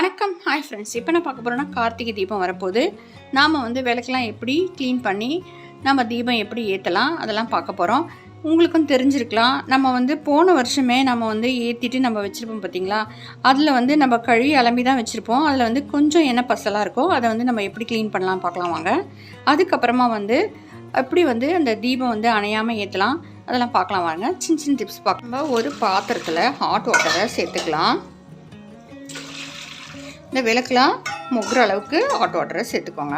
வணக்கம். Hi friends இப்போ நான் பார்க்க போகிறோன்னா கார்த்திகை தீபம் வரப்போகுது. நாம் வந்து விளக்கெலாம் எப்படி க்ளீன் பண்ணி நம்ம தீபம் எப்படி ஏற்றலாம் அதெல்லாம் பார்க்க போகிறோம் உங்களுக்கும் தெரிஞ்சிருக்கலாம். நம்ம வந்து போன வருஷமே நம்ம வந்து ஏற்றிட்டு நம்ம வச்சுருப்போம் பார்த்தீங்களா அதில் வந்து நம்ம கழுவி அலம்பி தான் வச்சுருப்போம். அதில் வந்து கொஞ்சம் என்ன பசலாக இருக்கோ அதை வந்து நம்ம எப்படி க்ளீன் பண்ணலாம் பார்க்கலாம் வாங்க. அதுக்கப்புறமா வந்து எப்படி வந்து அந்த தீபம் வந்து அணையாமல் ஏற்றலாம் அதெல்லாம் பார்க்கலாம் வாங்க. சின்ன சின்ன டிப்ஸ் பார்க்கும்போது ஒரு பாத்திரத்தில் ஹாட் வாட்டரை சேர்த்துக்கலாம். இந்த விளக்கெலாம் முக்குற அளவுக்கு ஹாட் வாட்டரை சேர்த்துக்கோங்க.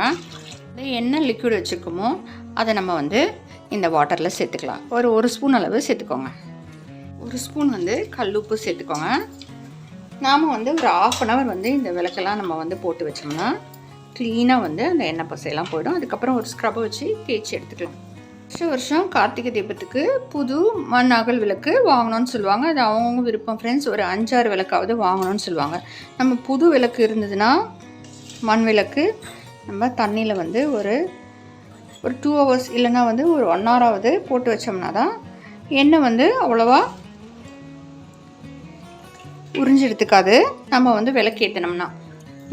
இந்த என்ன லிக்விட் வச்சுருக்கோமோ அதை நம்ம வந்து இந்த வாட்டரில் சேர்த்துக்கலாம். ஒரு ஒரு ஸ்பூன் அளவு சேர்த்துக்கோங்க. ஒரு ஸ்பூன் வந்து கல் உப்பு சேர்த்துக்கோங்க. நாம் வந்து ஒரு ஆஃப் அன் ஹவர் வந்து இந்த விளக்கெல்லாம் நம்ம வந்து போட்டு வச்சோம்னா க்ளீனாக வந்து அந்த எண்ணெய் பசையெல்லாம் போயிடும். அதுக்கப்புறம் ஒரு ஸ்க்ரப்பை வச்சு தேய்ச்சி எடுத்துக்கலாம். வருஷம் வருஷம் கார்த்திகை தீபத்துக்கு புது மண் அகல் விளக்கு வாங்கணும்னு சொல்லுவாங்க. அது அவங்கவுங்க விருப்பம். ஃப்ரெண்ட்ஸ் ஒரு அஞ்சாறு விளக்காவது வாங்கணும்னு சொல்லுவாங்க. நம்ம புது விளக்கு இருந்ததுன்னா மண் விளக்கு நம்ம தண்ணியில் வந்து ஒரு ஒரு டூ ஹவர்ஸ் இல்லைன்னா வந்து ஒரு ஒன் ஹவராவது போட்டு வச்சோம்னா தான் எண்ணெய் வந்து அவ்வளோவா உறிஞ்சி எடுத்துக்காது. நம்ம வந்து விளக்கு ஏற்றினோம்னா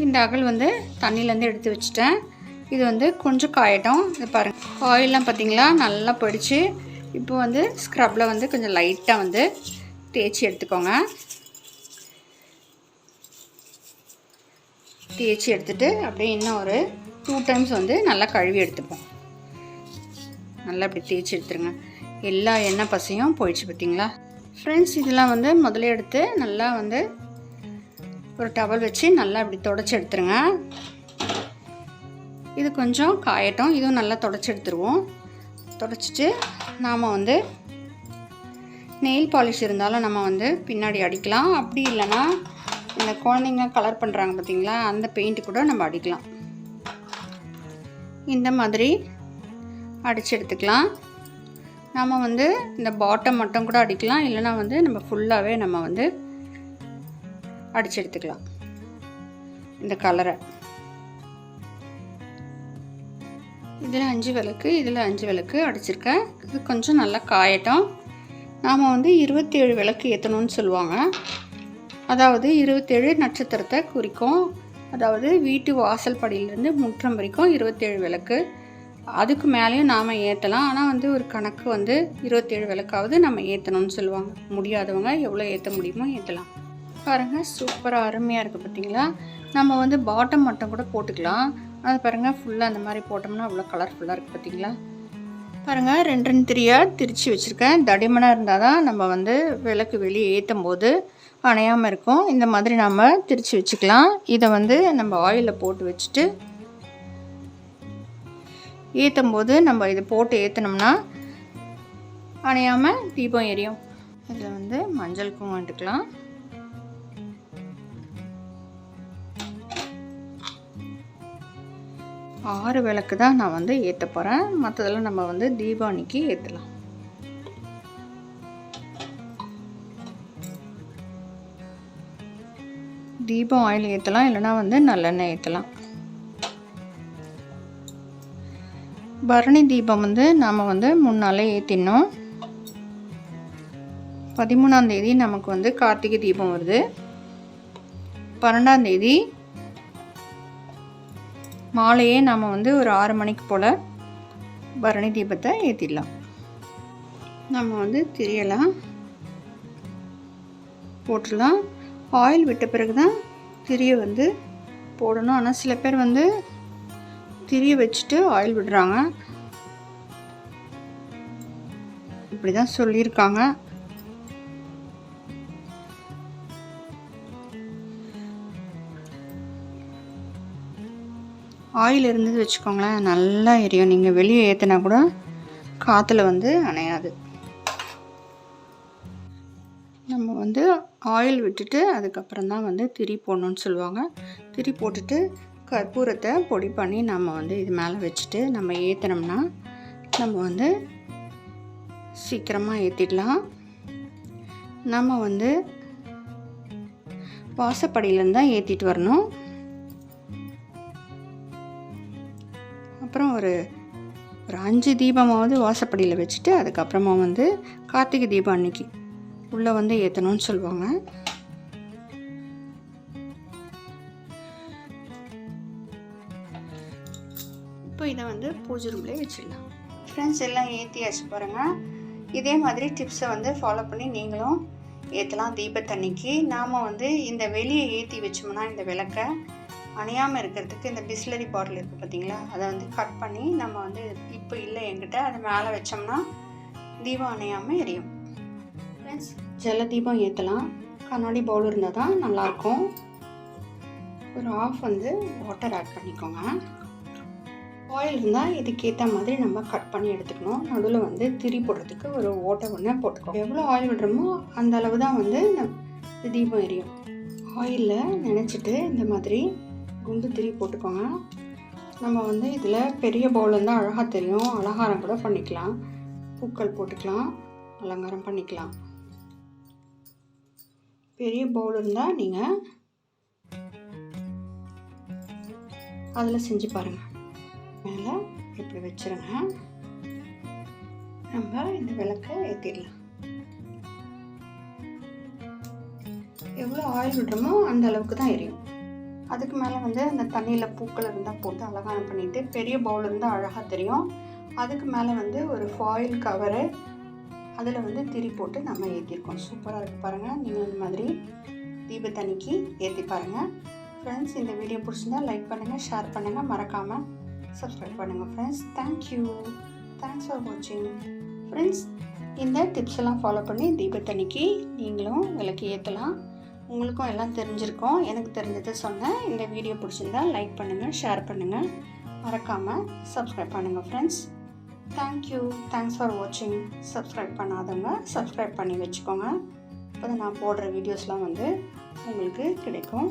இந்த அகல் வந்து தண்ணியிலேருந்து எடுத்து வச்சுட்டேன். இது வந்து கொஞ்சம் காயட்டும். இது பாருங்கள் ஆயிலெலாம் பார்த்தீங்களா நல்லா பொடிச்சு இப்போ வந்து ஸ்க்ரப்பில் வந்து கொஞ்சம் லைட்டாக வந்து தேய்ச்சி எடுத்துக்கோங்க. தேய்ச்சி எடுத்துட்டு அப்படியே இன்னும் ஒரு டூ டைம்ஸ் வந்து நல்லா கழுவி எடுத்துப்போம். நல்லா அப்படி தேய்ச்சி எடுத்துருங்க. எல்லா எண்ணெய் பசையும் போயிடுச்சு பார்த்தீங்களா ஃப்ரெண்ட்ஸ் இதெல்லாம் வந்து முதல்ல எடுத்து நல்லா வந்து ஒரு டவல் வச்சு நல்லா இப்படி தொடச்சி எடுத்துருங்க. இது கொஞ்சம் காயட்டும். இதுவும் நல்லா தொடச்சி எடுத்துருவோம். தொடச்சிட்டு நாம் வந்து நெயில் பாலிஷ் இருந்தாலும் நம்ம வந்து பின்னாடி அடிக்கலாம். அப்படி இல்லைன்னா இந்த குழந்தைங்க கலர் பண்ணுறாங்க பார்த்தீங்களா? அந்த பெயிண்ட் கூட நம்ம அடிக்கலாம். இந்த மாதிரி அடித்து எடுத்துக்கலாம். நம்ம வந்து இந்த பாட்டம் மட்டும் கூட அடிக்கலாம். இல்லைன்னா வந்து நம்ம ஃபுல்லாகவே நம்ம வந்து அடித்து எடுத்துக்கலாம். இந்த கலரை இதில் அஞ்சு விளக்கு இதில் அஞ்சு விளக்கு அடிச்சிருக்கேன். இது கொஞ்சம் நல்லா காயட்டும். நாம் வந்து இருபத்தேழு விளக்கு ஏற்றணும்னு சொல்லுவாங்க. அதாவது இருபத்தேழு நட்சத்திரத்தை குறிக்கும். அதாவது வீட்டு வாசல் படியிலேருந்து முற்றம் வரைக்கும் இருபத்தேழு விளக்கு. அதுக்கு மேலேயும் நாம் ஏற்றலாம் ஆனால் வந்து ஒரு கணக்கு வந்து இருபத்தேழு விளக்காவது நம்ம ஏற்றணும்னு சொல்லுவாங்க. முடியாதவங்க எவ்வளோ ஏற்ற முடியுமோ ஏற்றலாம் பாருங்கள் சூப்பராக அருமையாக இருக்குது பார்த்தீங்களா நம்ம வந்து பாட்டம் மட்டும் கூட போட்டுக்கலாம். அது பாருங்கள் ஃபுல்லாக அந்த மாதிரி போட்டோம்னா அவ்வளோ கலர்ஃபுல்லாக இருக்குது பார்த்தீங்களா பாருங்கள் ரெண்டு ரெண்டு திரியாக திரித்து வச்சுருக்கேன். தடிமனாக இருந்தால் தான் நம்ம வந்து விளக்கு வெளியே ஏற்றும் போது அணையாமல் இருக்கும். இந்த மாதிரி நாம் திரித்து வச்சுக்கலாம். இதை வந்து நம்ம ஆயிலில் போட்டு வச்சுட்டு ஏற்றும் போது நம்ம இதை போட்டு ஏற்றினோம்னா அணையாமல் தீபம் எரியும். இதில் வந்து மஞ்சள் குங்குமம் எடுக்கலாம் ஆறு விளக்கு தான் நான் வந்து ஏற்ற போகிறேன் மற்றதெல்லாம் நம்ம வந்து தீபாவளிக்கு ஏற்றலாம் தீபம் ஆயில் ஏற்றலாம் இல்லைனா வந்து நல்லெண்ணெய் ஏற்றலாம் பரணி தீபம் வந்து நாம் வந்து முன்னாலே ஏற்றினோம் பதிமூணாந்தேதி நமக்கு வந்து கார்த்திகை தீபம் வருது. பன்னெண்டாம் தேதி மாலையே நாம் வந்து ஒரு ஆறு மணிக்கு போல் பரணி தீபத்தை ஏற்றிடலாம் நம்ம வந்து திரியலாம். போட்டுடலாம். ஆயில் விட்ட பிறகு தான் திரியை வந்து போடணும். ஆனால் சில பேர் வந்து திரிய வச்சுட்டு ஆயில் விடுறாங்க. இப்படி தான் சொல்லியிருக்காங்க. ஆயில் இருந்தது வச்சுக்கோங்களேன் நல்லா எரியும். நீங்கள் வெளியே ஏற்றினா கூட காற்றுல வந்து அணையாது. நம்ம வந்து ஆயில் விட்டுட்டு அதுக்கப்புறம் தான் வந்து திரி போடணும்னு சொல்லுவாங்க. திரி போட்டுட்டு கற்பூரத்தை பொடி பண்ணி நம்ம வந்து இது மேலே வச்சுட்டு நம்ம ஏற்றினோம்னா நம்ம வந்து சீக்கிரமாக ஏற்றிடலாம் நம்ம வந்து வாசப்படியிலேருந்து தான் ஏற்றிட்டு வரணும். அதுக்கப்புறம் ஒரு ஒரு அஞ்சு தீபமாவது வாசப்படியில் வச்சுட்டு அதுக்கப்புறமா வந்து கார்த்திகை தீபம் அன்னைக்கு உள்ளே வந்து ஏற்றணும்னு சொல்லுவாங்க. இப்போ இதை வந்து பூஜை ரூம்லேயே வச்சிடலாம். ஃப்ரெண்ட்ஸ் எல்லாம் ஏற்றியாச்சு பாருங்கள் இதே மாதிரி டிப்ஸை வந்து ஃபாலோ பண்ணி நீங்களும் ஏற்றலாம் தீபத்தன்னைக்கு. நாம் வந்து இந்த வெளியே ஏற்றி வச்சோம்னா இந்த விளக்கை அணையாமல் இருக்கிறதுக்கு இந்த பிஸ்லரி பாட்டில் இருக்குது பார்த்தீங்களா? அதை வந்து கட் பண்ணி நம்ம வந்து இப்போ இல்லை என்கிட்ட அதை மேலே வச்சோம்னா தீபம் அணையாமல் எரியும். ஃப்ரெண்ட்ஸ் ஜல தீபம் ஏற்றலாம் கண்ணாடி பவுல் இருந்தால் தான் நல்லாயிருக்கும். ஒரு ஆஃப் வந்து வாட்டர் ஆட் பண்ணிக்கோங்க. ஆயில் இருந்தால் இதுக்கேற்ற மாதிரி நம்ம கட் பண்ணி எடுத்துக்கணும். நடுவில் வந்து திரி போடுறதுக்கு ஒரு ஓட்டை ஒன்று போட்டுக்கணும் எவ்வளோ ஆயில் விடுறோமோ அந்த அளவு தான் வந்து தீபம் எரியும். ஆயிலில் நினச்சிட்டு இந்த மாதிரி குண்டு திரி போட்டுக்கோங்க. நம்ம வந்து இதில் பெரிய பவுல் இருந்தால் அழகாக தெரியும். அலங்காரம் கூட பண்ணிக்கலாம். பூக்கள் போட்டுக்கலாம். அலங்காரம் பண்ணிக்கலாம். பெரிய பவுல் இருந்தால் நீங்கள் அதில் செஞ்சு பாருங்கள் மேலே இப்படி வச்சுருங்க. நம்ம இந்த விளக்கை ஏற்றிடலாம் எவ்வளோ ஆயில் விடுறோமோ அந்த அளவுக்கு தான் எரியும். அதுக்கு மேலே வந்து அந்த தண்ணியில் பூக்கள் இருந்தால் போட்டு அழகான பண்ணிவிட்டு பெரிய பவுல் இருந்தால் அழகாக தெரியும். அதுக்கு மேலே வந்து ஒரு ஃபாயில் கவரு அதில் வந்து திரி போட்டு நம்ம ஏற்றிருக்கோம் சூப்பராக இருக்குது பாருங்கள் நீங்கள் இந்த மாதிரி தீபத்தன்னைக்கு ஏற்றி பாருங்கள் ஃப்ரெண்ட்ஸ் இந்த வீடியோ பிடிச்சிருந்தா லைக் பண்ணுங்கள் ஷேர் பண்ணுங்கள் மறக்காமல் சப்ஸ்கிரைப் பண்ணுங்கள் friends thank you thanks for வாட்சிங் ஃப்ரெண்ட்ஸ் இந்த டிப்ஸ் எல்லாம் ஃபாலோ பண்ணி தீபத்தன்னைக்கு நீங்களும் விளக்கு ஏற்றலாம் உங்களுக்கும் எல்லாம் தெரிஞ்சிருக்கும். எனக்கு தெரிஞ்சதை சொன்னேன். இந்த வீடியோ பிடிச்சிருந்தா லைக் பண்ணுங்கள் ஷேர் பண்ணுங்கள் மறக்காமல் சப்ஸ்கிரைப் பண்ணுங்கள் friends thank you thanks for வாட்சிங் சப்ஸ்கிரைப் பண்ணாதவங்க சப்ஸ்கிரைப் பண்ணி வச்சுக்கோங்க. அப்போ நான் போடுற வீடியோஸ்லாம் வந்து உங்களுக்கு கிடைக்கும்.